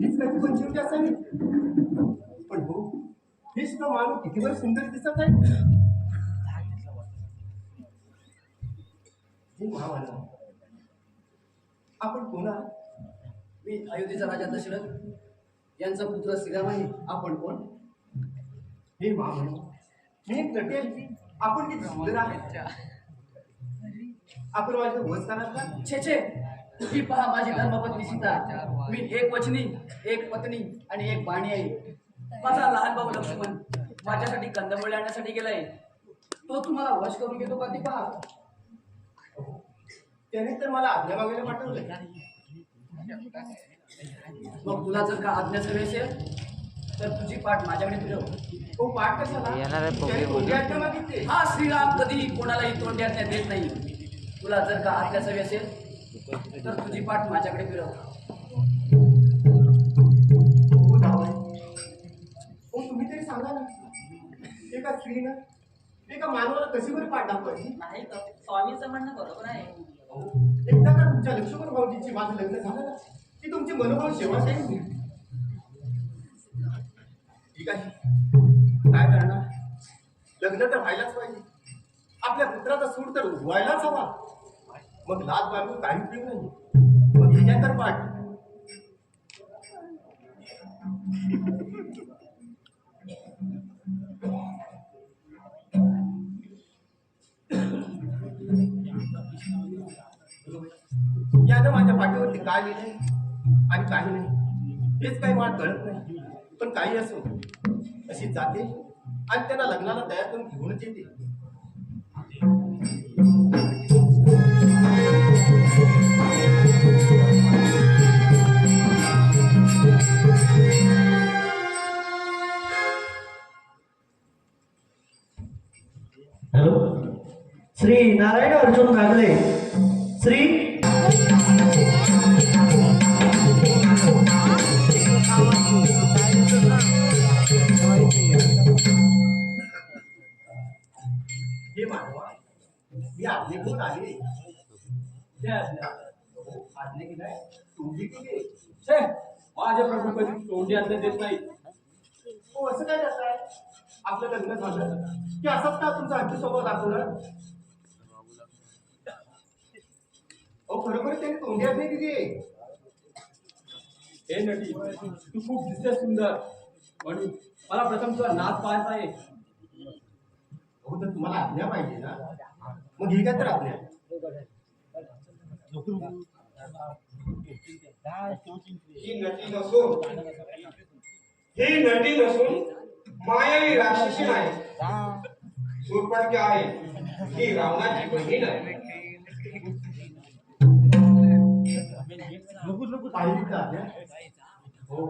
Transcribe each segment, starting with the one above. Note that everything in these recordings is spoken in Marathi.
हीच काय पंचवटी असावी पण हो हे सुद्धा माणूस किती वेळ सुंदर दिसत आहे. हो, आपण कोणा? मी अयोध्येचा राजा दशरथ यांचा पुत्र श्रीराम आहे आपण कोण? हे महामानव मी एक आपण किती सुंदर आहे. आपण माझं वच कराल का? छे छे. ही पहा माझी धर्मपत्नी सीता. मी एक वचनी एक पत्नी आणि एक बाणी आहे. माझा लहान भाऊ लक्ष्मण माझ्यासाठी कंदमुळे आणण्यासाठी गेलाय. तो तुम्हाला वश करून घेतो का ते पहा. त्याने तर मला आज्ञा मागायला पाठवलं मग तुला जर का आज्ञा हवी असेल तर तुझी पाठ माझ्याकडे फिरव. हो पाठ कशाला? आज्ञा मागितली? हा श्रीराम कधी कोणालाही तोंडी आज्ञा देत नाही. तुला जर का आज्ञा हवी असेल तर तुझी पाठ माझ्याकडे फिरव. एका स्त्रीनं एका मानवाला कशी बरी पाठ दाखवायची नाही का स्वामीचं म्हणणं बरोबर आहे. अहो, एकदा का तुमच्या लक्ष्मण भाऊजीची माझं लग्न झालं ना की तुमची मनोबल सेवा जाईल ठीक आहे. काय करणार? लग्न तर व्हायलाच पाहिजे. आपल्या पुत्राचा सूड तर व्हायलाच हवा. मग लाज बायको काही उपयोग नाही. मग तर पाठ. ना माझ्या पाठीवरती काय लिहिलंय आणि काही नाही. हेच काही मला कळत नाही. पण काही असो अशी जाते आणि त्यांना लग्नाला तयार करून घेऊनच येते. हॅलो श्री नारायण अर्जुन कागले. श्री हे मानवा मी आज्ञा आले जय आज्ञा. आज्ञा की नाही तुमची केली माझ्या प्रभू कधी तोंडी आज्ञा देत नाही हो असं काय करताय आपलं लग्न झालं की असंच का तुमचा हक्की स्वभाव दाखवलं हो खरोखर त्यांनी तोंडी नाही दिली हे नटी तू खूप दिसते सुंदर. म्हणून मला प्रथम तुला नाच पाहायचा आहे. हो तर तुम्हाला आज्ञा पाहिजे ना. मग ही काय तर आज्ञा. ही नटी नसून ही नटी नसून मायावी राक्षसी नाही. सुरपटके आहे. ही रावणाची बहीण आहे. आज्ञा हो.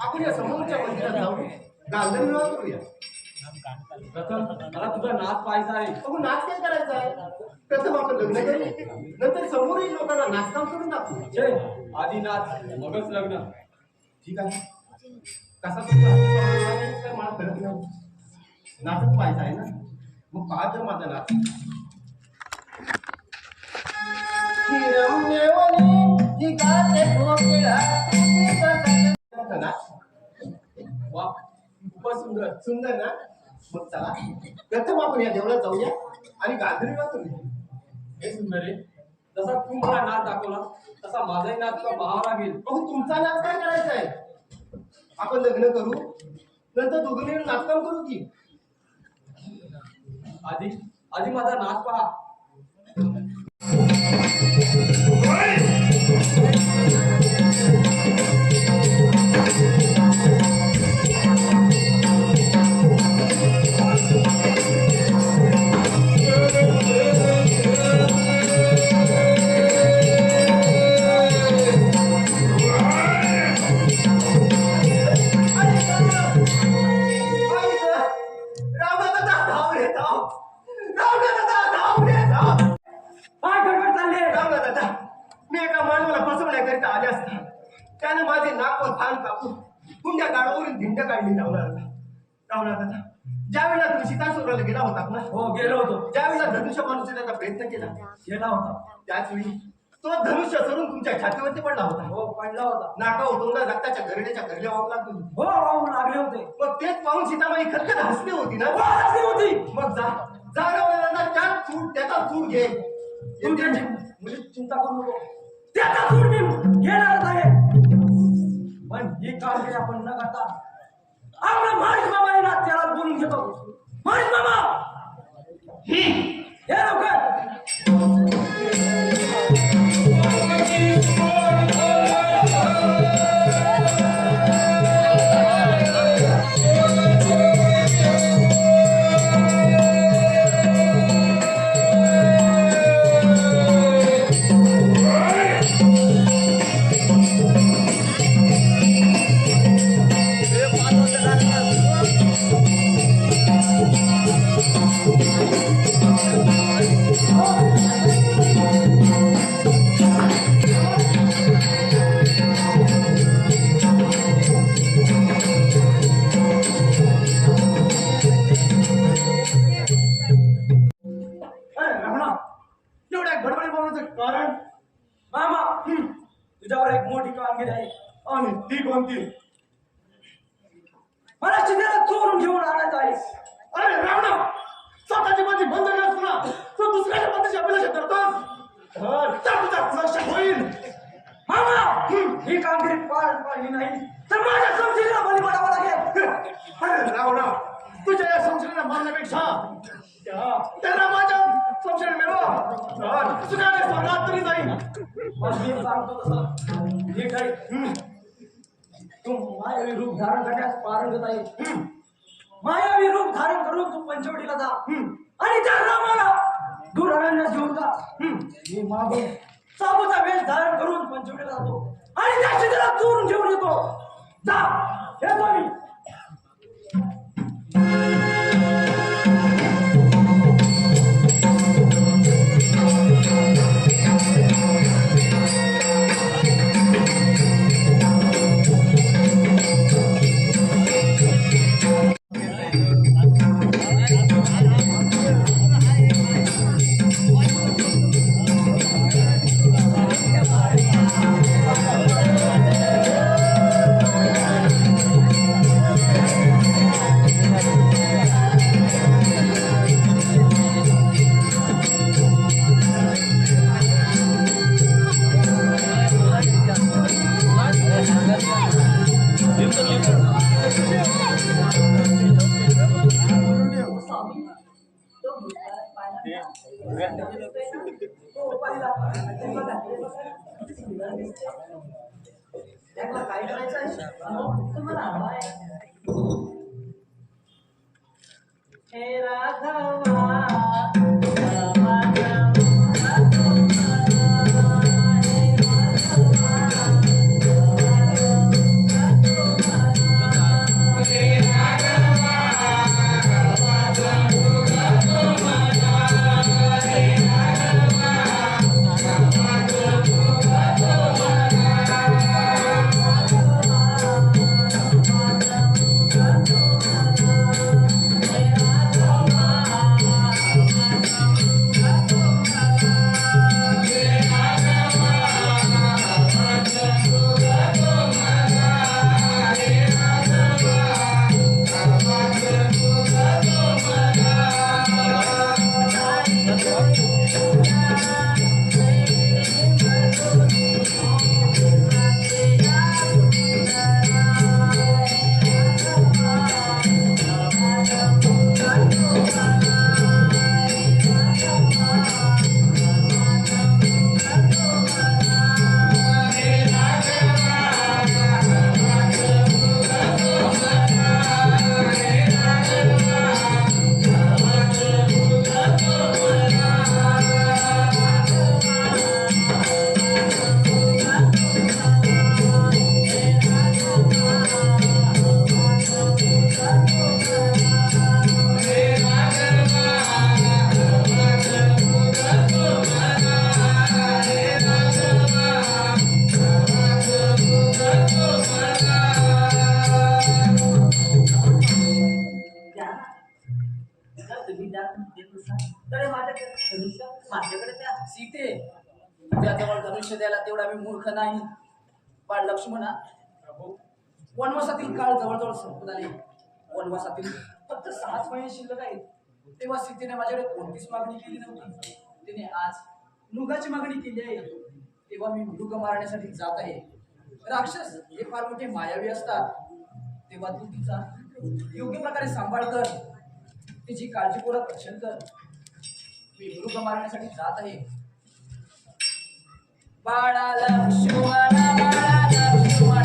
आपण या समोरच्या मंदिरात जाऊ. गांधर्व विवाह करूया प्रथम मला तुझा नाच पाहायचा आहे. अहो नाच काय करायचा आहे? प्रथम आपण लग्न करू. नंतर समोरही लोकांना नाचकाम करून दाखवू. छे आधी नाच मगच लग्न. ठीक आहे. कसा तुमचा मला कळत नाही. नाचच पाहायचं आहे ना? मग पहा तर माझा नाच वा खूपच सुंदर सुंदर ना? मग चला. प्रथम आपण या देवळात जाऊया आणि गांधर्वी करूया हे सुंदर आहे. जसा तू मला नाच दाखवला तसा माझाही नाच तुला पाहावा लागेल अहो तुमचा नाच काय करायचा आहे? आपण लग्न करू नंतर दोघं मिळून नाचकाम करू की? आधी आधी माझा नाच पहा. कापून तुमच्या गाडावरून धिंड काढली रावणाला रावणा दादा ज्या वेळेला तुम्ही सीतासुराला गेला होता ना? हो गेलो होतो. ज्या वेळेला धनुष्य माणूस त्याचा प्रयत्न केला. गेला होता. त्याच वेळी तो धनुष्य सरून तुमच्या छातीवरती पडला होता. हो पडला होता. नाका तोंडा रक्ताच्या गरड्याच्या गरल्या वाहू लागली होती. हो राहून लागले होते. मग तेच पाहून सीतामाई खतखत हसली होती ना? हो, हसली होती. मग जा जा रावणाला त्यात सूट त्याचा सूट घे. तू त्याची मुली चिंता करू नको. त्याचा सूड मी घेणारच आहे पण ही कामगिरी आपण न करता आपला माणूस ना त्याला बोलून घेतो. माणूस मामा हे लवकर! ही कामगिरी पार पाडली नाही. तर माझ्या संशयाला बळी पडावं लागेल. अरे रावणा तुझ्या या संशयाला मारण्यापेक्षा त्यांना माझ्या रामाच्या संशयाला मिळवा. तर तुझ्या या स्वर्गात तरी जाईल मी सांगतो तसं. हे काय तू मायावी रूप धारण करण्यास पारंगत आहे. मायावी रूप धारण करून तू पंचवटीला जा. आणि त्या रामाला दूर अरण्यास घेऊन जा. हम्म. मी मागून साबूचा वेश धारण करून पंचवटीला जातो. आणि त्या शिदेला चोरून घेऊन येतो. जा येतो मी. त्याला काय करायचं आहे तुम्हाला आहे? हे राधा नाही. बाळ लक्ष्मणा वनवासातील काळ जवळजवळ संपत आले. वनवासातील फक्त सहाच महिने शिल्लक आहेत. तेव्हा सीतेने माझ्याकडे कोणतीच मागणी केली नव्हती. तिने आज मृगाची मागणी केली आहे. तेव्हा मी मृग मारण्यासाठी जात आहे. राक्षस हे फार मोठे मायावी असतात. तेव्हा तू तिचा योग्य प्रकारे सांभाळ कर. तिची काळजीपूर्वक रक्षण कर. मी मृग मारण्यासाठी जात आहे. बाळा लक्ष्मण बाळा लक्ष्मण